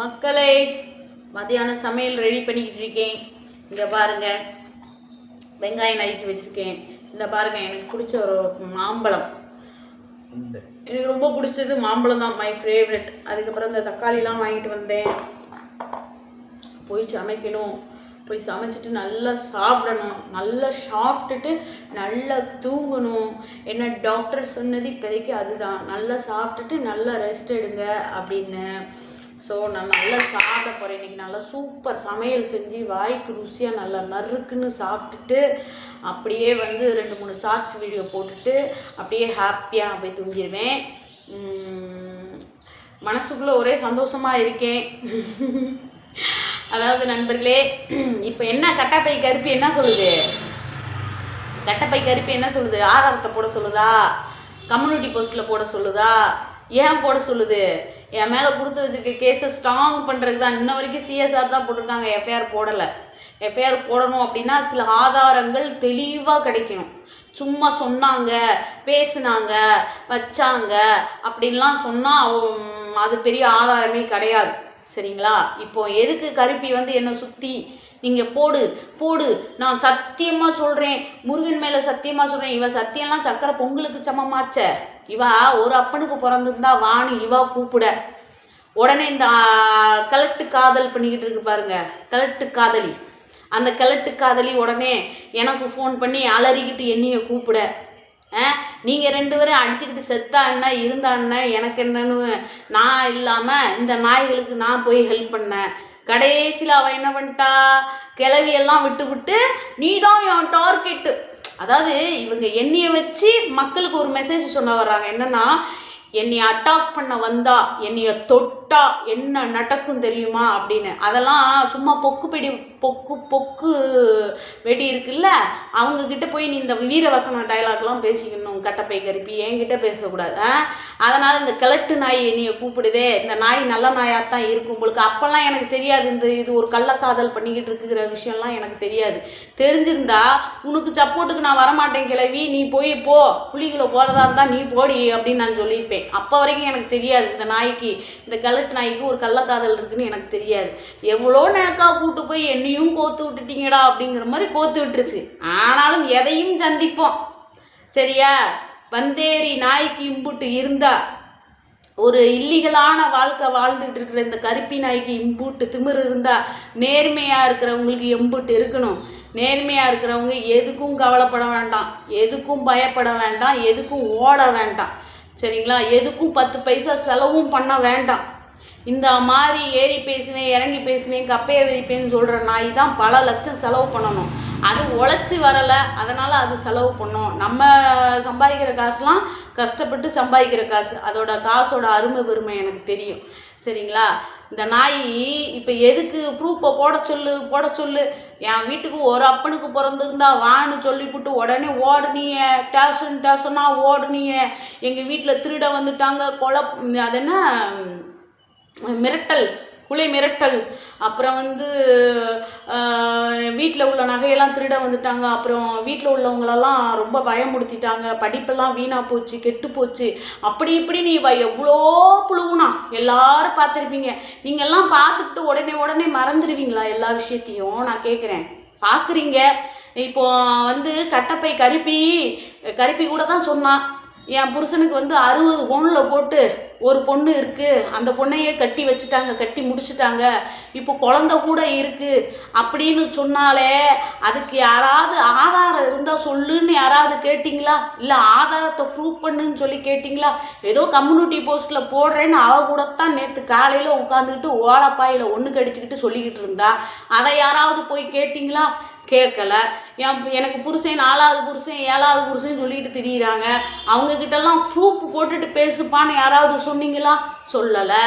மக்களை மதியானம் சமையல் ரெடி பண்ணிக்கிட்டு இருக்கேன். இங்கே பாருங்க வெங்காயம் நறுக்கி வச்சுருக்கேன். இந்த பாருங்க எனக்கு பிடிச்ச ஒரு மாம்பழம். எனக்கு ரொம்ப பிடிச்சது மாம்பழம் தான் மை ஃபேவரட் அதுக்கப்புறம் இந்த தக்காளிலாம் வாங்கிட்டு வந்தேன். போய் சமைக்கணும். போய் சமைச்சிட்டு நல்லா சாப்பிடணும். நல்லா சாப்பிட்டுட்டு நல்லா தூங்கணும். என்ன டாக்டர் சொன்னது இப்போதைக்கு அதுதான். நல்லா சாப்பிட்டுட்டு நல்லா ரெஸ்ட் எடுங்க அப்படின்னு. ஸோ நான் நல்லா சாப்பிட போகிறேன் இன்றைக்கி நல்லா சூப்பர் சமையல் செஞ்சு வாய்க்கு ருசியாக நல்லா நறுக்குன்னு சாப்பிட்டுட்டு அப்படியே வந்து ரெண்டு மூணு ஷார்ட்ஸ் வீடியோ போட்டுட்டு அப்படியே ஹாப்பியாக நான் போய் தூங்கிடுவேன் மனசுக்குள்ளே ஒரே சந்தோஷமாக இருக்கேன். அதாவது நண்பர்களே இப்போ என்ன கட்டாப்பை கருப்பு என்ன சொல்லுது? கட்டப்பை கருப்பி என்ன சொல்லுது? ஆதாரத்தை போட சொல்லுதா? கம்யூனிட்டி போஸ்ட்டில் போட சொல்லுதா? ஏன் போட சொல்லுது? என் மேலே கொடுத்து வச்சிருக்க கேஸை ஸ்ட்ராங் பண்ணுறதுக்கு தான் இன்ன வரைக்கும் சிஎஸ்ஆர் தான் போட்டிருக்காங்க. எஃப்ஐஆர் போடலை. எஃப்ஐஆர் போடணும் அப்படின்னா சில ஆதாரங்கள் தெளிவாக கிடைக்கணும். சும்மா சொன்னாங்க பேசுனாங்க வச்சாங்க அப்படின்லாம் சொன்னால் அது பெரிய ஆதாரமே கிடையாது. சரிங்களா? இப்போ எதுக்கு கருப்பி வந்து என்னை சுற்றி நீங்கள் போடு போடு. நான் சத்தியமாக சொல்கிறேன் முருகன் மேலே சத்தியமாக சொல்கிறேன் இவ சத்தியம்லாம் சக்கரை பொங்கலுக்கு சமமாச்ச. இவா ஒரு அப்பனுக்கு பிறந்திருந்தா வான்னு இவா கூப்பிட. உடனே இந்த கலட்டு காதல் பண்ணிக்கிட்டு இருக்கு பாருங்க. கலட்டு காதலி. அந்த கலட்டு காதலி உடனே எனக்கு ஃபோன் பண்ணி அலறிக்கிட்டு என்னைய கூப்பிட. நீங்கள் ரெண்டு பேரும் அடிச்சுக்கிட்டு செத்தா என்ன இருந்தா என்ன எனக்கு என்னன்னு நான் இல்லாமல் இந்த நாய்களுக்கு நான் போய் ஹெல்ப் பண்ணேன். கடைசியில் அவன் என்ன பண்ணிட்டா? கிளவியெல்லாம் விட்டு விட்டு நீ தான் என் டார்கெட்டு அதாவது இவங்க எண்ணியை வச்சு மக்களுக்கு ஒரு மெசேஜ் சொல்ல வர்றாங்க. என்னன்னா என்னை அட்டாக் பண்ண வந்தா என்னைய தொட்டா என்ன நடக்கும் தெரியுமா? அப்படின்னு. அதெல்லாம் சும்மா பொக்குப்பிடி பொக்கு பொக்கு வெடி இருக்குல்ல அவங்கக்கிட்ட போய் நீ இந்த வீரவசன டைலாக்லாம் பேசிக்கணும் கட்டப்பை கருப்பி. என்கிட்ட பேசக்கூடாது அதனால் இந்த கிழட்டு நாய் என்னைய கூப்பிடுதே. இந்த நாய் நல்ல நாயாக தான் இருக்கும் உங்களுக்கு அப்போல்லாம் எனக்கு தெரியாது இந்த இது ஒரு கள்ளக்காதல் பண்ணிக்கிட்டு இருக்கிற விஷயம்லாம் எனக்கு தெரியாது. தெரிஞ்சிருந்தா உனக்கு சப்போர்ட்டுக்கு நான் வரமாட்டேன் கிளவி நீ போய் போ. புலிகளை போகிறதா இருந்தால் நீ போடி அப்படின்னு நான் சொல்லியிருப்பேன். அப்போ வரைக்கும் எனக்கு தெரியாது இந்த நாய்க்கு இந்த கலட்டு நாய்க்கு ஒரு கள்ளக்காதல் இருக்குன்னு எனக்கு தெரியாது. எவ்வளோ நேக்கா கூட்டு போய் என்னையும் கோத்து விட்டுட்டீங்கடா அப்படிங்கிற மாதிரி கோத்து விட்டுருச்சு. ஆனாலும் எதையும் சந்திப்போம். சரியா? வந்தேரி நாய்க்கு இம்புட்டு இருந்தா ஒரு இல்லீகலான வாழ்க்கை வாழ்ந்துட்டு இருக்கிற இந்த கருப்பி நாய்க்கு இம்புட்டு திமிரு இருந்தா நேர்மையாக இருக்கிறவங்களுக்கு எம்புட்டு இருக்கணும். நேர்மையாக இருக்கிறவங்க எதுக்கும் கவலைப்பட வேண்டாம். எதுக்கும் பயப்பட வேண்டாம். எதுக்கும் ஓட வேண்டாம். சரிங்களா? எதுக்கும் பத்து பைசா செலவும் பண்ண வேண்டாம். இந்த மாதிரி ஏறி பேசுவேன் இறங்கி பேசுவேன் கப்பையை விரிப்பேன்னு சொல்கிற நாய் தான் பல லட்சம் செலவு பண்ணணும். அது உழைச்சி வரலை அதனால் அது செலவு பண்ணோம். நம்ம சம்பாதிக்கிற காசுலாம் கஷ்டப்பட்டு சம்பாதிக்கிற காசு. அதோட காசோட அருமை பெருமை எனக்கு தெரியும். சரிங்களா? இந்த நாய் இப்போ எதுக்கு ப்ரூஃபை போட சொல்லு போட சொல்லு. என் வீட்டுக்கு ஒரு அப்பனுக்கு பிறந்திருந்தா வான்னு சொல்லிவிட்டு உடனே ஓடுனிய. டேஷன் டேஷனாக ஓடுனிய. எங்கள் வீட்டில் திருட வந்துட்டாங்க கொலை அது என்ன? மிரட்டல் குலை மிரட்டல். அப்புறம் வந்து வீட்டில் உள்ள நகையெல்லாம் திருட வந்துட்டாங்க. அப்புறம் வீட்டில் உள்ளவங்களெல்லாம் ரொம்ப பயமுடுத்திட்டாங்க படிப்பெல்லாம் வீணாக போச்சு கெட்டு போச்சு. அப்படி இப்படி நீ வ எவ்வளோ புழுவுனா? எல்லாரும் பார்த்துருப்பீங்க. நீங்கள்லாம் பார்த்துக்கிட்டு உடனே உடனே மறந்துடுவீங்களா எல்லா விஷயத்தையும்? நான் கேட்குறேன். பார்க்குறீங்க. இப்போ வந்து கட்டப்பை கருப்பி கருப்பி கூட தான் சொன்னான். என் புருஷனுக்கு வந்து அறுபது பொண்ணில் போட்டு ஒரு பொண்ணு இருக்குது அந்த பொண்ணையே கட்டி வச்சுட்டாங்க கட்டி முடிச்சுட்டாங்க. இப்போ குழந்த கூட இருக்குது அப்படின்னு சொன்னாலே அதுக்கு யாராவது ஆதாரம் இருந்தால் சொல்லுன்னு யாராவது கேட்டிங்களா? இல்லை ஆதாரத்தை ப்ரூவ் பண்ணுன்னு சொல்லி கேட்டிங்களா? ஏதோ கம்யூனிட்டி போஸ்ட்டில் போடுறேன்னு அவ கூட தான் நேற்று காலையில் உட்காந்துக்கிட்டு ஓலப்பாயில் ஒன்று கடிச்சிக்கிட்டு சொல்லிக்கிட்டு இருந்தா. அதை யாராவது போய் கேட்டிங்களா? கேட்கல. என் எனக்கு புருஷன் நாலாவது புருஷன் ஏழாவது புருஷன் சொல்லிட்டு திரியிறாங்க. அவங்கக்கிட்டலாம் சூப் ப்ரூஃப் போட்டுட்டு பேசுப்பான்னு யாராவது சொன்னீங்களா? சொல்லலை.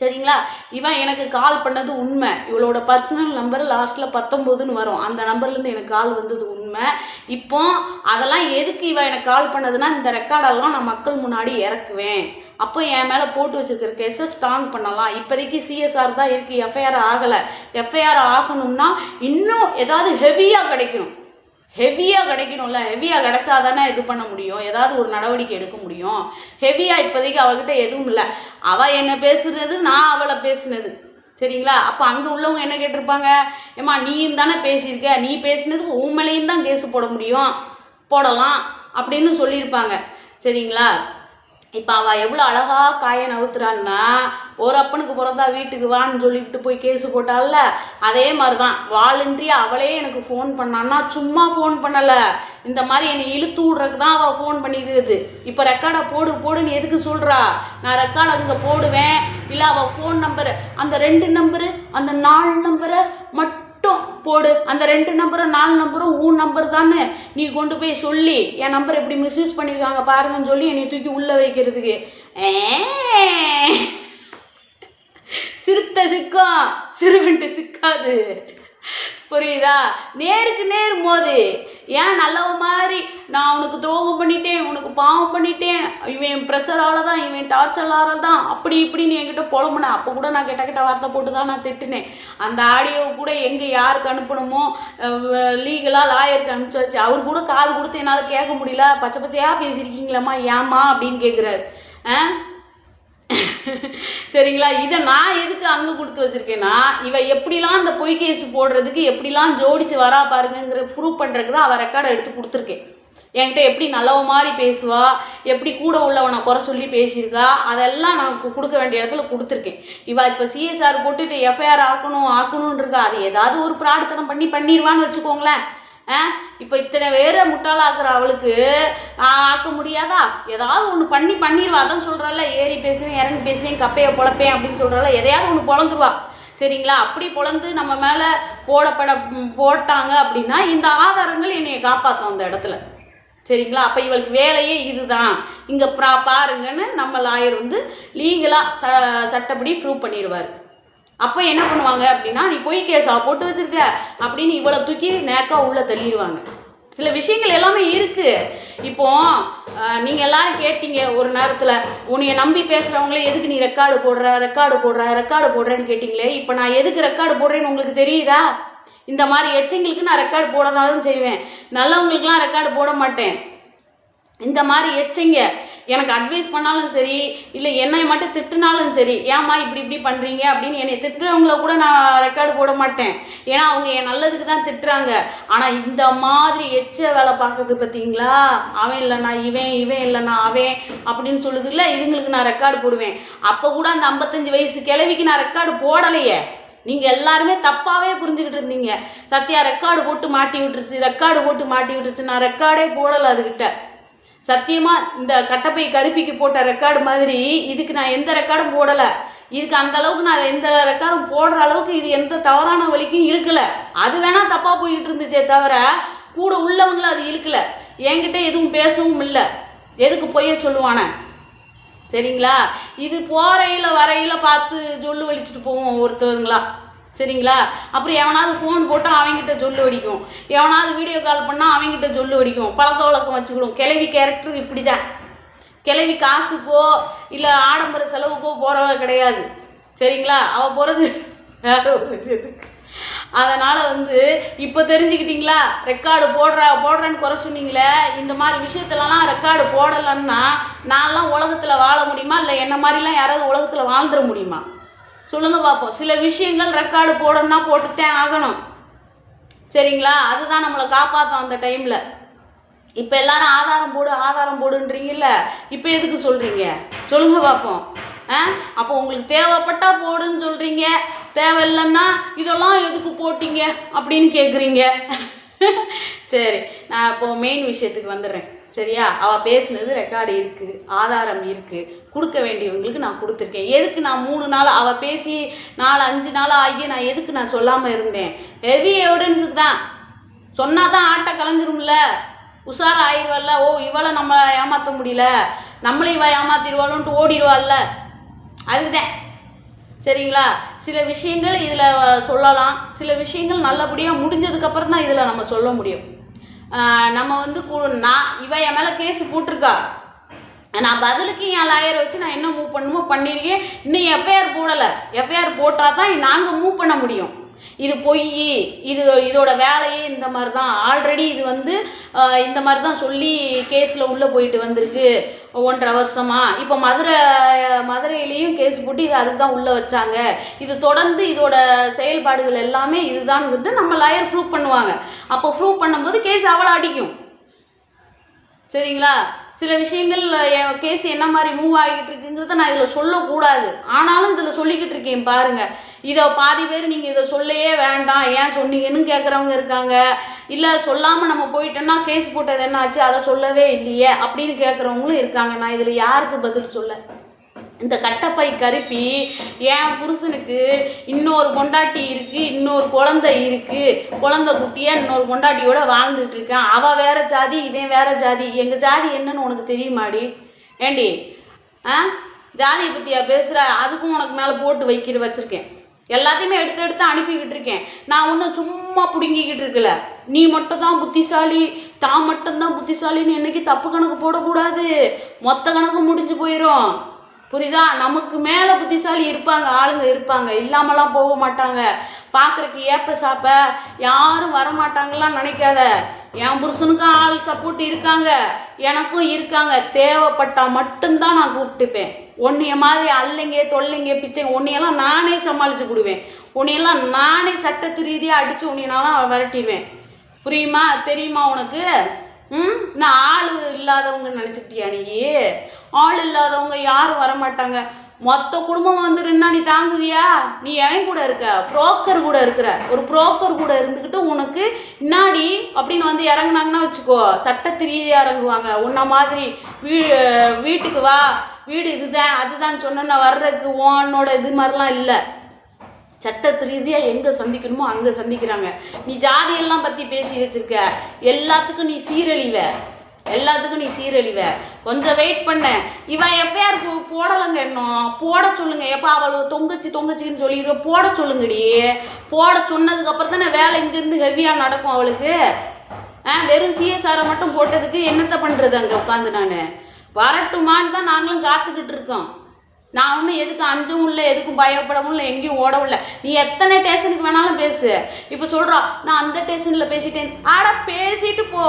சரிங்களா? இவன் எனக்கு கால் பண்ணது உண்மை. இவளோட பர்சனல் நம்பர் லாஸ்ட்டில் பத்தொம்போதுன்னு வரும். அந்த நம்பர்லேருந்து எனக்கு கால் வந்தது உண்மை. இப்போ அதெல்லாம் எதுக்கு இவன் எனக்கு கால் பண்ணதுன்னா இந்த ரெக்கார்டெல்லாம் நான் மக்கள் முன்னாடி இறக்குவேன். அப்போ என் மேலே போட்டு வச்சுருக்கிற கேஸை ஸ்ட்ராங் பண்ணலாம். இப்போதைக்கு சிஎஸ்ஆர் தான் இருக்குது எஃப்ஐஆர் ஆகலை. எஃப்ஐஆர் ஆகணும்னா இன்னும் ஏதாவது ஹெவியாக கிடைக்கணும் ஹெவியாக கிடைக்கணும்ல. ஹெவியாக கிடைச்சா தானே இது பண்ண முடியும். ஏதாவது ஒரு நடவடிக்கை எடுக்க முடியும். ஹெவியாக இப்போதைக்கு அவகிட்ட எதுவும் இல்லை. அவள் என்ன பேசுனது நான் அவளை பேசுனது. சரிங்களா? அப்போ அங்கே உள்ளவங்க என்ன கேட்டிருப்பாங்க? ஏம்மா நீயும் தானே பேசியிருக்க. நீ பேசினதுக்கு உன் மேலேயும் தான் கேஸு போட முடியும். போடலாம் அப்படின்னு சொல்லியிருப்பாங்க. சரிங்களா? இப்போ அவள் எவ்வளோ அழகா காயை நவுத்துறான்னா ஒரு அப்பனுக்கு பிறந்தா வீட்டுக்கு வான்னு சொல்லிவிட்டு போய் கேஸு போட்டால அதே மாதிரி தான் வாலண்ட்ரி அவளே எனக்கு ஃபோன் பண்ணான்னா சும்மா ஃபோன் பண்ணலை. இந்த மாதிரி என்னை இழுத்து விட்றதுக்கு தான் அவள் ஃபோன் பண்ணிடுது இப்போ ரெக்கார்டை போடு போடுன்னு எதுக்கு சொல்கிறா நான் ரெக்கார்டை அங்கே போடுவேன். இல்லை அவள் ஃபோன் நம்பரு அந்த ரெண்டு நம்பரு அந்த நாலு நம்பரை மட்டும் போடு. அந்த ரெண்டு நம்பரும் நாலு நம்பரும் உன் நம்பர் தானே நீ கொண்டு போய் சொல்லி என் நம்பர் எப்படி மிஸ்யூஸ் பண்ணியிருக்காங்க பாருங்கன்னு சொல்லி என்னை தூக்கி உள்ளே வைக்கிறதுக்கு. ஏ. சிறுத்தை சிக்கும் சிறுவன்ட்டு சிக்காது. புரியுதா? நேருக்கு நேர் மோது. ஏன் நல்லவ மாதிரி? நான் உனக்கு துரோகம் பண்ணிட்டேன் உனக்கு பாவம் பண்ணிட்டேன். இவன் ப்ரெஷரால தான் இவன் டார்ச்சரால தான் அப்படி இப்படின்னு என்கிட்ட புலம்புனேன் அப்போ கூட நான் கெட்ட கெட்ட வார்த்தை போட்டு தான் நான் திட்டினேன். அந்த ஆடியோ கூட எங்கே யாருக்கு அனுப்பணுமோ லீகலாக லாயருக்கு அனுப்பிச்சாச்சு அவர் கூட காது கொடுத்து என்னால் கேட்க முடியல. பச்சை பச்சையாக பேசியிருக்கீங்களம்மா ஏம்மா அப்படின்னு கேட்குறாரு ஆ சரிங்களா? இதை நான் எதுக்கு அங்கே கொடுத்து வச்சிருக்கேன்னா இவ எப்படிலாம் அந்த பொய் கேஸ் போடுறதுக்கு எப்படிலாம் ஜோடிச்சு வரா பாருங்கிற ப்ரூவ் பண்ணுறதுக்கு தான் அவள் ரெக்கார்டை எடுத்து கொடுத்துருக்கேன். என்கிட்ட எப்படி நல்லவ மாதிரி பேசுவா எப்படி கூட உள்ளவனை குறை சொல்லி பேசியிருக்கா அதெல்லாம் நான் கொடுக்க வேண்டிய இடத்துல கொடுத்துருக்கேன். இவா இப்போ சிஎஸ்ஆர் போட்டுட்டு எஃப்ஐஆர் ஆக்கணும் ஆக்கணும்னு இருக்கா அது ஏதாவது ஒரு பிரார்த்தனை பண்ணி பண்ணிடுவான்னு வச்சுக்கோங்களேன். இப்போ இத்தனை பேரை முட்டாளாக்குற அவளுக்கு ஆக்க முடியாதா? ஏதாவது ஒன்று பண்ணி பண்ணிடுவா அதான் சொல்கிறாள் ஏறி பேசுவேன் இறங்கி பேசுவேன் கப்பையை பொழப்பேன் அப்படின்னு சொல்கிறாள் எதையாவது ஒன்று பொழந்துருவா. சரிங்களா? அப்படி பொழந்து நம்ம மேலே போடப்பட போட்டாங்க அப்படின்னா இந்த ஆதாரங்கள் என்னையை காப்பாற்றும் அந்த இடத்துல. சரிங்களா? அப்போ இவளுக்கு வேலையே இதுதான். இங்கே ப்ரா பாருங்கன்னு நம்ம லாயர் வந்து லீகலாக ச சட்டப்படி ப்ரூவ் பண்ணிடுவார் அப்போ என்ன பண்ணுவாங்க அப்படின்னா நீ போய் கேஸா போட்டு வச்சிருக்க. அப்படின்னு இவ்வளோ தூக்கி நேக்கா உள்ளே தள்ளிடுவாங்க சில விஷயங்கள் எல்லாமே இருக்குது இப்போ நீங்கள் எல்லோரும் எல்லாரும் கேட்டீங்க ஒரு நேரத்தில் உன்னைய நம்பி பேசுகிறவங்களே எதுக்கு நீ ரெக்கார்டு போடுற ரெக்கார்டு போடுற ரெக்கார்டு போடுறேன்னு கேட்டிங்களே? இப்போ நான் எதுக்கு ரெக்கார்டு போடுறேன்னு உங்களுக்கு தெரியுதா? இந்த மாதிரி எச்சங்களுக்கு நான் ரெக்கார்டு போட தான் செய்வேன். நல்லவங்களுக்குலாம் ரெக்கார்டு போட மாட்டேன். இந்த மாதிரி எச்சைங்க எனக்கு அட்வைஸ் பண்ணாலும் சரி இல்லை என்னை மட்டும் திட்டுனாலும் சரி ஏம்மா இப்படி இப்படி பண்ணுறீங்க அப்படின்னு என்னை திட்டுறவங்கள கூட நான் ரெக்கார்டு போட மாட்டேன். ஏன்னா அவங்க என் நல்லதுக்கு தான் திட்டுறாங்க. ஆனால் இந்த மாதிரி எச்ச வேலை பார்க்கறது பார்த்தீங்களா? அவன் இல்லைண்ணா இவன் இவன் இல்லைண்ணா அவன் அப்படின்னு சொல்லுதுல்ல இதுங்களுக்கு நான் ரெக்கார்டு போடுவேன். அப்போ கூட அந்த ஐம்பத்தஞ்சு வயசு கிழவிக்கு நான் ரெக்கார்டு போடலையே. நீங்கள் எல்லாருமே தப்பாகவே புரிஞ்சுக்கிட்டு இருந்தீங்க. சத்யா ரெக்கார்டு போட்டு மாட்டி விட்டுருச்சு ரெக்கார்டு போட்டு மாட்டி விட்டுருச்சு. நான் ரெக்கார்டே போடலை அதுக்கிட்ட சத்தியமாக இந்த கட்டப்பை கருப்பிக்கு போட்ட ரெக்கார்டு மாதிரி இதுக்கு நான் எந்த ரெக்கார்டும் போடலை. இதுக்கு அந்த அளவுக்கு நான் எந்த ரெக்கார்டும் போடுற அளவுக்கு இது எந்த தவறான வழிக்கும் இழுக்கலை. அது வேணா தப்பாக போயிட்டு இருந்துச்சே தவிர கூட உள்ளவங்களும் அது இழுக்கலை. என்கிட்ட எதுவும் பேசவும் இல்லை. எதுக்கு பொய்ய சொல்லுவானே? சரிங்களா? இது போறையில் வரையில் பார்த்து சொல்லு வலிச்சுட்டு போவோம் ஒருத்தவங்களா. சரிங்களா? அப்புறம் எவனாவது ஃபோன் போட்டால் அவங்ககிட்ட சொல்லு அடிக்கும் எவனாவது வீடியோ கால் பண்ணால் அவங்ககிட்ட சொல்லு அடிக்கும் பழக்க வழக்கம் வச்சுக்கிடும் கிளவி கேரக்டர் இப்படி தான் கிளவி காசுக்கோ இல்லை ஆடம்பர செலவுக்கோ போகிறவ கிடையாது. சரிங்களா? அவள் போகிறது வேற ஒரு விஷயத்துக்கு. அதனால் வந்து இப்போ தெரிஞ்சுக்கிட்டிங்களா? ரெக்கார்டு போடுற போடுறேன்னு குறை சொன்னீங்களே இந்த மாதிரி விஷயத்துலலாம் ரெக்கார்டு போடலைன்னா நான்லாம் உலகத்தில் வாழ முடியுமா? இல்லை என்ன மாதிரிலாம் யாராவது உலகத்தில் வாழ்ந்துட முடியுமா? சொல்லுங்கள் பார்ப்போம் சில விஷயங்கள் ரெக்கார்டு போடணும்னா போட்டுத்தான் ஆகணும். சரிங்களா? அதுதான் நம்மளை காப்பாற்றும் அந்த டைமில் இப்போ எல்லாரும் ஆதாரம் போடு ஆதாரம் போடுன்றீங்கல்ல? இப்போ எதுக்கு சொல்கிறீங்க சொல்லுங்க பார்ப்போம் ஆ? அப்போ உங்களுக்கு தேவைப்பட்டா போடுன்னு சொல்கிறீங்க தேவையில்லைன்னா இதெல்லாம் எதுக்கு போட்டீங்க அப்படின்னு கேட்குறீங்க சரி நான் இப்போ மெயின் விஷயத்துக்கு வந்துடுறேன். சரியா? அவள் பேசுனது ரெக்கார்டு இருக்குது ஆதாரம் இருக்குது கொடுக்க வேண்டியவங்களுக்கு நான் கொடுத்துருக்கேன். எதுக்கு நான் மூணு நாள் அவள் பேசி நாலு அஞ்சு நாள் ஆகி நான் எதுக்கு நான் சொல்லாமல் இருந்தேன்? ஹெவி எவிடன்ஸுக்கு தான். சொன்னால் தான் ஆட்டை கலைஞ்சிரும்ல. உஷார் ஆயிடுவாள்ல. ஓ இவளை நம்ம ஏமாற்ற முடியல. நம்மளை இவ ஏமாத்திடுவாளோன்ட்டு ஓடிடுவாள்ல. அதுதான் சரிங்களா? சில விஷயங்கள் இதில் சொல்லலாம். சில விஷயங்கள் நல்லபடியாக முடிஞ்சதுக்கப்புறம் தான் இதில் நம்ம சொல்ல முடியும். நம்ம வந்து கு- நான் இவ என் மேலே கேஸ் போட்டிருக்கா. நான் பதிலுக்கு என் லாயரை வச்சு நான் என்ன மூவ் பண்ணுமோ பண்ணியிருக்கேன் இன்னும் எஃப்ஐஆர் போடலை. எஃப்ஐஆர் போட்டால் தான் நாங்கள் மூவ் பண்ண முடியும். இது பொய் இது இதோட வேலையே இந்த மாதிரி தான் ஆல்ரெடி இது வந்து இந்த மாதிரி தான் சொல்லி கேஸில் உள்ளே போயிட்டு வந்திருக்கு. ஒன்றரை வருஷமாக இப்போ மதுரை மதுரையிலையும் கேஸ் போட்டு இது அதுக்கு தான் உள்ளே வச்சாங்க. இது தொடர்ந்து இதோட செயல்பாடுகள் எல்லாமே இதுதான்ங்கிட்டு நம்ம லாயர் ப்ரூவ் பண்ணுவாங்க. அப்போ ப்ரூவ் பண்ணும்போது கேஸ் அவ்வளோ அடிக்கும். சரிங்களா? சில விஷயங்கள் என் கேஸ் என்ன மாதிரி மூவ் ஆகிட்டு இருக்குங்கிறத நான் இதில் சொல்லக்கூடாது. ஆனாலும் இதில் சொல்லிக்கிட்டு இருக்கேன் பாருங்க. இதை பாதி பேர் நீங்கள் இதை சொல்லவே வேண்டாம். ஏன் சொன்னீங்கன்னு கேட்குறவங்க இருக்காங்க. இல்லை சொல்லாமல் நம்ம போயிட்டோன்னா கேஸ் போட்டது என்ன ஆச்சு அதை சொல்லவே இல்லையே அப்படின்னு கேட்குறவங்களும் இருக்காங்க. நான் இதில் யாருக்கு பதில் சொல்ல? இந்த கட்டப்பை கருப்பி என் புருஷனுக்கு இன்னொரு பொண்டாட்டி இருக்கு இன்னொரு குழந்தை இருக்கு. குழந்தை குட்டியா இன்னொரு பொண்டாட்டியோட வாழ்ந்துட்டு இருக்கான். அவ வேற ஜாதி இவன் வேற ஜாதி. எங்க ஜாதி என்னன்னு உனக்கு தெரியுமாடி? ஏண்டி? ஆ? ஜாதியை பத்தியா பேசுற. அதுக்கும் உனக்கு மேலே போட்டு வைக்கிற வச்சிருக்கேன். எல்லாத்தையுமே எடுத்து எடுத்து அனுப்பிக்கிட்டு இருக்கேன். நான் ஒன்றும் சும்மா பிடுங்கிக்கிட்டு இருக்கல. நீ மட்டும் தான் புத்திசாலி தான் மட்டும்தான் புத்திசாலின்னு என்னைக்கு தப்பு கணக்கு போடக்கூடாது? மொத்த கணக்கு முடிஞ்சு போயிடும் புரியுதா? நமக்கு மேலே புத்திசாலி இருப்பாங்க ஆளுங்க இருப்பாங்க. இல்லாமலாம் போக மாட்டாங்க. பார்க்குறக்கு ஏப்ப சாப்ப? யாரும் வரமாட்டாங்கலாம் நினைக்காத. என் புருஷனுக்கும் ஆள் சப்போர்ட் இருக்காங்க. எனக்கும் இருக்காங்க. தேவைப்பட்டால் மட்டும்தான் நான் கூப்பிட்டுப்பேன். உன்னைய மாதிரி அல்லைங்க தொல்லைங்க பிச்சை உன்னையெல்லாம் நானே சமாளித்து கொடுவேன் உன்னையெல்லாம் நானே சட்டத்து ரீதியாக அடித்து உன்னையனாலாம் விரட்டிடுவேன். புரியுமா? தெரியுமா உனக்கு? ம்? நான் ஆள் இல்லாதவங்க நினச்சிக்கிட்டியா நீ? ஆள் இல்லாதவங்க யாரும் வரமாட்டாங்க. மொத்த குடும்பம் வந்து நின்னா நீ தாங்குவியா? நீ எவன் கூட இருக்க புரோக்கர் கூட இருக்கிற. ஒரு புரோக்கர் கூட இருந்துக்கிட்டு உனக்கு இன்னாடி அப்படின்னு வந்து இறங்குனாங்கன்னா வச்சுக்கோ. சட்டத்து ரீதியாக இறங்குவாங்க. உன்ன மாதிரி வீ வீட்டுக்கு வா. வீடு இதுதான் அதுதான் சொன்னா வர்றதுக்கு உன்னோட இது மாதிரிலாம் இல்லை. சட்டத்து ரீதியாக எங்கே சந்திக்கணுமோ அங்கே சந்திக்கிறாங்க. நீ ஜாதியெல்லாம் பற்றி பேசி வச்சுருக்க. எல்லாத்துக்கும் நீ சீரழிவ. எல்லாத்துக்கும் நீ சீரழிவ. கொஞ்சம் வெயிட் பண்ண. இவன் எஃப்ஐஆர் போடலைங்க இன்னும். போட சொல்லுங்க. எப்போ அவள் தொங்கச்சி தொங்கச்சின்னு சொல்லிடுவோம் போட சொல்லுங்கடி. போட சொன்னதுக்கப்புறம் தானே வேலை இங்கேருந்து ஹெவியாக நடக்கும் அவளுக்கு. ஆ வெறும் சிஎஸ்ஆரை மட்டும் போட்டதுக்கு என்னத்தை பண்ணுறது அங்கே உட்காந்து நான்? வரட்டுமான்னு தான் நாங்களும் காத்துக்கிட்டு இருக்கோம். நான் ஒன்றும் எதுக்கு அஞ்சவும் இல்லை எதுக்கும் பயப்படவும் இல்லை எங்கேயும் ஓடவும் இல்லை. நீ எத்தனை ஸ்டேஷனுக்கு வேணாலும் பேசு. இப்போ சொல்கிறா நான் அந்த ஸ்டேஷனில் பேசிட்டேன். ஆடா பேசிட்டு போ.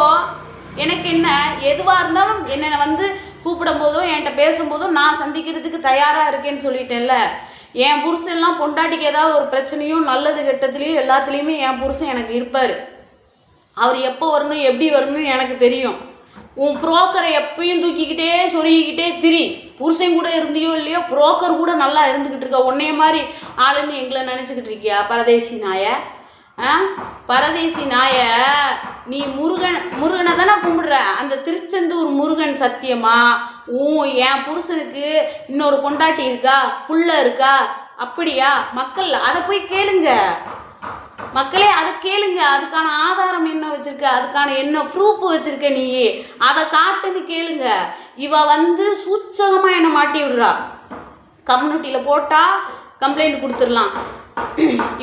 எனக்கு என்ன எதுவாக இருந்தாலும் என்னை வந்து கூப்பிடும் போதோ என்கிட்ட பேசும்போதோ நான் சந்திக்கிறதுக்கு தயாராக இருக்கேன்னு சொல்லிட்டேன்ல. என் புருஷன்லாம் பொண்டாட்டிக்கு ஏதாவது ஒரு பிரச்சனையும் நல்லது கெட்டதுலேயும் எல்லாத்துலேயுமே என் புருஷன் எனக்கு இருப்பார். அவர் எப்போ வரணும் எப்படி வரணும்னு எனக்கு தெரியும். உன் புரோக்கரை எப்பயும் தூக்கிக்கிட்டே சொருகிக்கிட்டே திரி. புருஷன் கூட இருந்தியோ இல்லையோ புரோக்கர் கூட நல்லா இருந்துக்கிட்டு இருக்க? உன்னைய மாதிரி ஆளுன்னு எங்களை நினச்சிக்கிட்டு இருக்கியா? பரதேசி நாய? ஆ? பரதேசி நாய நீ முருகன் முருகனை தானே கும்பிடுற? அந்த திருச்செந்தூர் முருகன் சத்தியமா? ஊ என் புருஷனுக்கு இன்னொரு பொண்டாட்டி இருக்கா? புள்ள இருக்கா? அப்படியா? மக்கள் அதை போய் கேளுங்க. மக்களே அதை கேளுங்க. அதுக்கான ஆதாரம் என்ன வச்சிருக்க? அதுக்கான என்ன ப்ரூஃப் வச்சிருக்க நீ? அதை காட்டுன்னு கேளுங்க. இவ வந்து சூச்சகமாக என்னை மாட்டி விடுறா. கம்யூனிட்டியில் போட்டால் கம்ப்ளைண்ட் கொடுத்துடலாம்.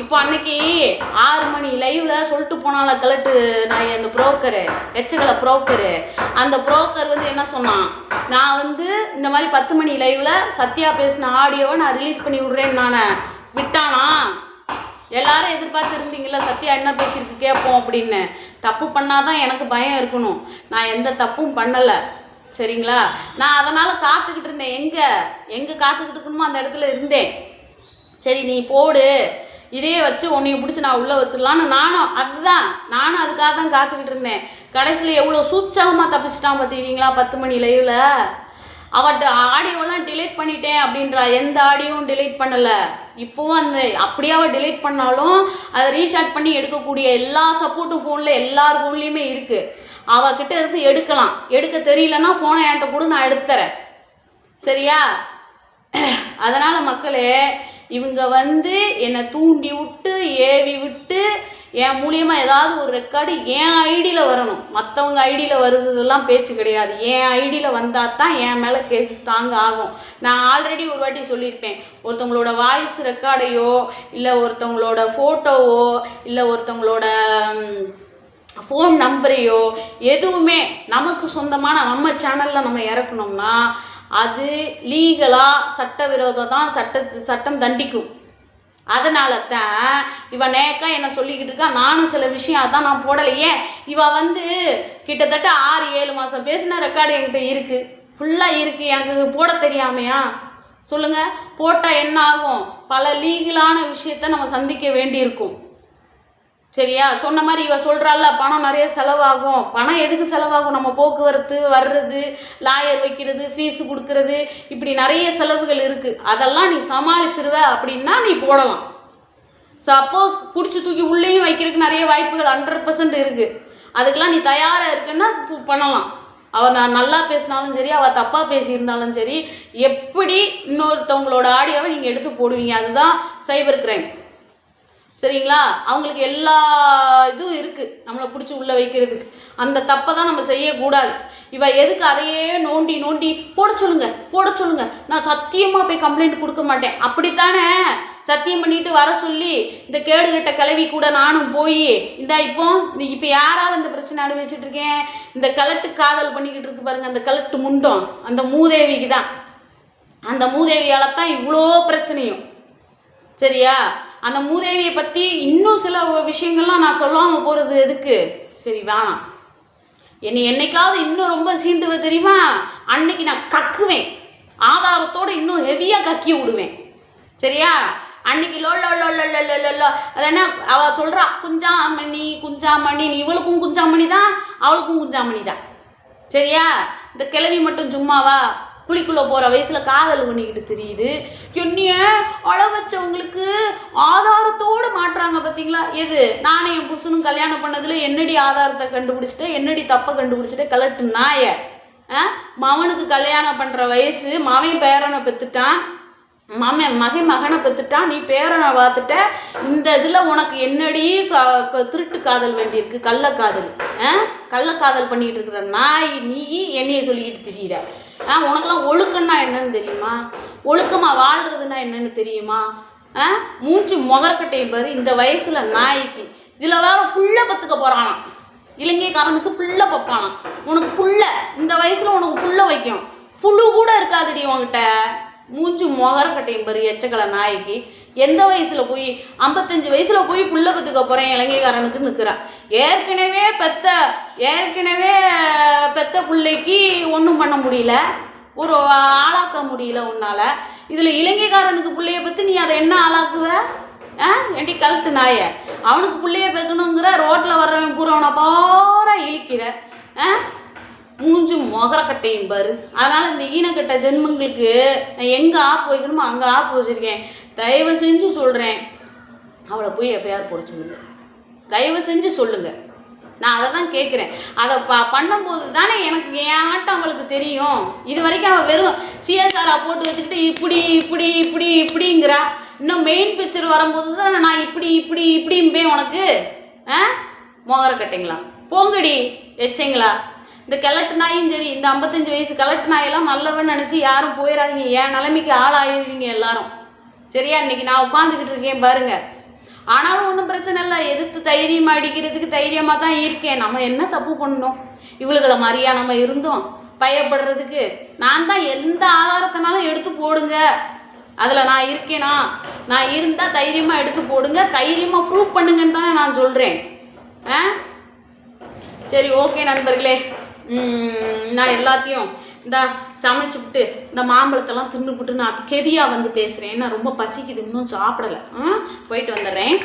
இப்போ அன்னைக்கு ஆறு மணி லைவ்ல சொல்லிட்டு போனால கலட்டு நான் அந்த புரோக்கரு எச்சகல புரோக்கரு அந்த புரோக்கர் வந்து என்ன சொன்னான் நான் வந்து இந்த மாதிரி பத்து மணி லைவ்ல சத்யா பேசின ஆடியோவை நான் ரிலீஸ் பண்ணி விடுறேன்னு நான் விட்டான்? எல்லாரும் எதிர்பார்த்து இருந்தீங்களா சத்யா என்ன பேசியிருக்கு கேட்போம் அப்படின்னு. தப்பு பண்ணாதான் எனக்கு பயம் இருக்கணும். நான் எந்த தப்பும் பண்ணலை. சரிங்களா? நான் அதனால் காத்துக்கிட்டு இருந்தேன். எங்கே? எங்கே காத்துக்கிட்டு இருக்கணுமோ அந்த இடத்துல இருந்தேன். சரி நீ போடு. இதே வச்சு உன்னைய பிடிச்சி நான் உள்ளே வச்சிடலான்னு நானும் அதுதான். நானும் அதுக்காக தான் காத்துக்கிட்டு இருந்தேன். கடைசியில் எவ்வளோ சூச்சகமாக தப்பிச்சிட்டான் பார்த்துக்கிட்டீங்களா பத்து மணி லைவில் அவட்ட ஆடியோவெல்லாம் டிலீட் பண்ணிட்டேன் அப்படின்றா எந்த ஆடியோவும் டிலீட் பண்ணலை. இப்போவும் அந்த அப்படியே அவள் டிலீட் பண்ணாலும் அதை ரீஷார்ட் பண்ணி எடுக்கக்கூடிய எல்லா சப்போர்ட்டும் ஃபோனில் எல்லார் ஃபோன்லேயுமே இருக்குது அவகிட்ட இருந்து எடுக்கலாம். எடுக்க தெரியலன்னா ஃபோனை என்கிட்ட கூட நான் எடுத்துறேன் சரியா? அதனால் மக்களே இவங்க வந்து என்னை தூண்டி விட்டு ஏவி விட்டு என் மூலியமாக ஏதாவது ஒரு ரெக்கார்டு என் ஐடியில் வரணும். மற்றவங்க ஐடியில் வருதுலாம் பேச்சு கிடையாது. என் ஐடியில் வந்தால் தான் என் மேலே கேஸ் ஸ்ட்ராங் ஆகும். நான் ஆல்ரெடி ஒரு வாட்டி சொல்லியிருப்பேன். ஒருத்தவங்களோட வாய்ஸ் ரெக்கார்டையோ இல்லை ஒருத்தவங்களோட ஃபோட்டோவோ இல்லை ஒருத்தவங்களோட ஃபோன் நம்பரையோ எதுவுமே நமக்கு சொந்தமான நம்ம சேனலில் நம்ம இறக்கணும்னா அது லீகலாக சட்டவிரோதம் தான் சட்ட சட்டம் தண்டிக்கும். அதனால தான் இவன் நேக்கா என்னை சொல்லிக்கிட்டு இருக்கா? நானும் சில விஷயம் அதான் நான் போடலையே. இவள் வந்து கிட்டத்தட்ட ஆறு ஏழு மாதம் பேசின ரெக்கார்டு என்கிட்ட இருக்கு. ஃபுல்லாக இருக்குது எனக்கு போட தெரியாமையா? சொல்லுங்கள் போட்டால் என்ன ஆகும்? பல லீகலான விஷயத்த நம்ம சந்திக்க வேண்டியிருக்கும். சரியா? சொன்ன மாதிரி இவ சொல்கிறாள்ல பணம் நிறைய செலவாகும். பணம் எதுக்கு செலவாகும்? நம்ம போக்குவரத்து வர்றது லாயர் வைக்கிறது ஃபீஸு கொடுக்கறது இப்படி நிறைய செலவுகள் இருக்குது அதெல்லாம் நீ சமாளிச்சிருவ அப்படின்னா நீ போடலாம். சப்போஸ் பிடிச்சி தூக்கி உள்ளேயும் வைக்கிறதுக்கு நிறைய வாய்ப்புகள் ஹண்ட்ரட் பர்சன்ட் இருக்குது அதுக்கெல்லாம் நீ தயாராக இருக்குன்னா பு- பண்ணலாம். அவள் நான் நல்லா பேசினாலும் சரி அவள் தப்பாக பேசியிருந்தாலும் சரி எப்படி இன்னொருத்தவங்களோட ஆடியோவை நீங்கள் எடுத்து போடுவீங்க? அதுதான் சைபர் கிரைம் சரிங்களா? அவங்களுக்கு எல்லா இதுவும் இருக்குது நம்மளை பிடிச்சி உள்ளே வைக்கிறதுக்கு. அந்த தப்பை தான் நம்ம செய்யக்கூடாது. இவ எதுக்கு அதையே நோண்டி நோண்டி போட சொல்லுங்க போட சொல்லுங்க. நான் சத்தியமாக போய் கம்ப்ளைண்ட் கொடுக்க மாட்டேன். அப்படித்தானே? சத்தியம் பண்ணிட்டு வர சொல்லி இந்த கேடுகட்ட கிளவி கூட நானும் போய் இந்த இப்போ இப்போ யாரால இந்த பிரச்சனை அனுபவிச்சுட்டு இருக்கேன்? இந்த கலட்டு காதல் பண்ணிக்கிட்டு இருக்கு பாருங்க அந்த கலட்டு முண்டம். அந்த மூதேவிக்கு தான். அந்த மூதேவியால தான் இவ்வளோ பிரச்சனையும். சரியா? அந்த மூதேவியை பற்றி இன்னும் சில விஷயங்கள்லாம் நான் சொல்லாமல் போகிறது எதுக்கு? சரி வேணாம் என்னை என்னைக்காவது இன்னும் ரொம்ப சீண்டுவேன் தெரியுமா? அன்னைக்கு நான் கக்குவேன். ஆதாரத்தோடு இன்னும் ஹெவியாக கக்கி விடுவேன். சரியா? அன்னைக்கு லோல்லோ லோல்லோ லோல்லோ லோல்லோ அது என்ன? அவள் சொல்கிறா குஞ்சாமணி குஞ்சாமணி. நீ இவளுக்கும் குஞ்சாமணி தான் அவளுக்கும் குஞ்சாமணி தான் சரியா? இந்த கிளவி மட்டும் சும்மாவா? குழிக்குள்ளே போகிற வயசில் காதல் பண்ணிக்கிட்டு தெரியுது. என்னைய அழ வச்சவங்களுக்கு ஆதாரத்தோடு மாட்டுறாங்க பார்த்தீங்களா எது? நானே என் புருஷனும் கல்யாணம் பண்ணதில் என்னடி ஆதாரத்தை கண்டுபிடிச்சிட்டேன் என்னடி தப்பை கண்டுபிடிச்சிட்டேன் கலட்டு நாய. ஆ? மவனுக்கு கல்யாணம் பண்ணுற வயசு மவன் பேரனை பெற்றுட்டான் மமன் மகன் மகனை பெற்றுட்டான் நீ பேரனை பார்த்துட்ட. இந்த இதில் உனக்கு என்னடி க திருட்டு காதல் வேண்டியிருக்கு? கள்ளக்காதல் ஆ? கள்ளக்காதல் பண்ணிக்கிட்டு இருக்கிற நாய் நீ என்னைய சொல்லிக்கிட்டு திரியிற? ஆ உனக்கெல்லாம் ஒழுக்கம்னா என்னன்னு தெரியுமா? ஒழுக்கமாக வாழ்கிறதுனா என்னன்னு தெரியுமா? ஆ மூச்சு முகர்கட்டையும் பாரு இந்த வயசில் நாய்க்கு. இதில் வேற புள்ள பத்துக்க போகிறானாம் இலங்கைக்காரனுக்கு புள்ள பப்பானாம். உனக்கு புள்ள இந்த வயசில் உனக்கு புள்ள வைக்கும். புழு கூட இருக்காதுடி உன்கிட்ட. மூஞ்சி முகரக்கட்டையும் பாரு எச்சக்கலை நாய்க்கு. எந்த வயசில் போய் ஐம்பத்தஞ்சு வயசில் போய் புள்ள பத்துக்க போகிறேன் இலங்கைக்காரனுக்கு நிற்கிறா ஏற்கனவே பெத்த ஏற்கனவே பெத்த பிள்ளைக்கு ஒன்றும் பண்ண முடியல. ஒரு ஆளாக்க முடியல உன்னால். இதில் இலங்கைக்காரனுக்கு பிள்ளைய பற்றி நீ அதை என்ன ஆளாக்குவ? ஆ ஏண்டி கழுத்து நாய? அவனுக்கு பிள்ளைய பெக்கணுங்கிற ரோட்டில் வர்றவன் பூரவனை பாரா இழிக்கிற. ஆ மூஞ்சும் மொகரக்கட்டையும் பாரு. அதனால் இந்த ஈனக்கட்ட ஜென்மங்களுக்கு நான் எங்கே ஆப்பு வைக்கணுமோ அங்கே ஆப்பு வச்சுருக்கேன். தயவு செஞ்சு சொல்கிறேன் அவளை போய் எஃப்ஐஆர் போட சொல்லுங்க. தயவு செஞ்சு சொல்லுங்க. நான் அதை தான் கேட்குறேன். அதை ப பண்ணும்போது தானே எனக்கு என் ஆட்டம் அவளுக்கு தெரியும். இது வரைக்கும் அவள் வெறும் சிஎஸ்ஆராக போட்டு வச்சுக்கிட்டு இப்படி இப்படி இப்படி இப்படிங்கிறா. இன்னும் மெயின் பிக்சர் வரும்போது தான் நான் இப்படி இப்படி இப்படிம்பே உனக்கு ஆ? மோகரக்கட்டைங்களா போங்கடி எச்சைங்களா? இந்த கிழட்டு நாயும் சரி இந்த ஐம்பத்தஞ்சு வயசு கிழட்டு நாயெல்லாம் நல்லவன்னு நினச்சி யாரும் போயிடாதீங்க. என் நிலைமைக்கு ஆளாயிருவீங்க எல்லாரும். சரியா இன்னைக்கு நான் உட்காந்துக்கிட்டு இருக்கேன் பாருங்க. ஆனாலும் ஒன்றும் பிரச்சனை இல்லை. எதிர்த்து தைரியமாக அடிக்கிறதுக்கு தைரியமாக தான் இருக்கேன். நம்ம என்ன தப்பு பண்ணோம் இவளுகளை மாதிரியா நம்ம இருந்தோம். பயப்படுறதுக்கு நான் தான் எந்த ஆதாரத்தினாலும் எடுத்து போடுங்க. அதில் நான் இருக்கேனா? நான் இருந்தால் தைரியமாக எடுத்து போடுங்க. தைரியமாக ப்ரூவ் பண்ணுங்கன்னு தானே நான் சொல்கிறேன் ஆ? சரி ஓகே நண்பர்களே. நான் எல்லாத்தையும் இந்த சமைச்சுப்புட்டு இந்த மாம்பழத்தெல்லாம் தின்னுபிட்டு நான் கெதியாக வந்து பேசுகிறேன் நான் ரொம்ப பசிக்குது இன்னும் சாப்பிடலை. ஆ போயிட்டு வந்துடுறேன்.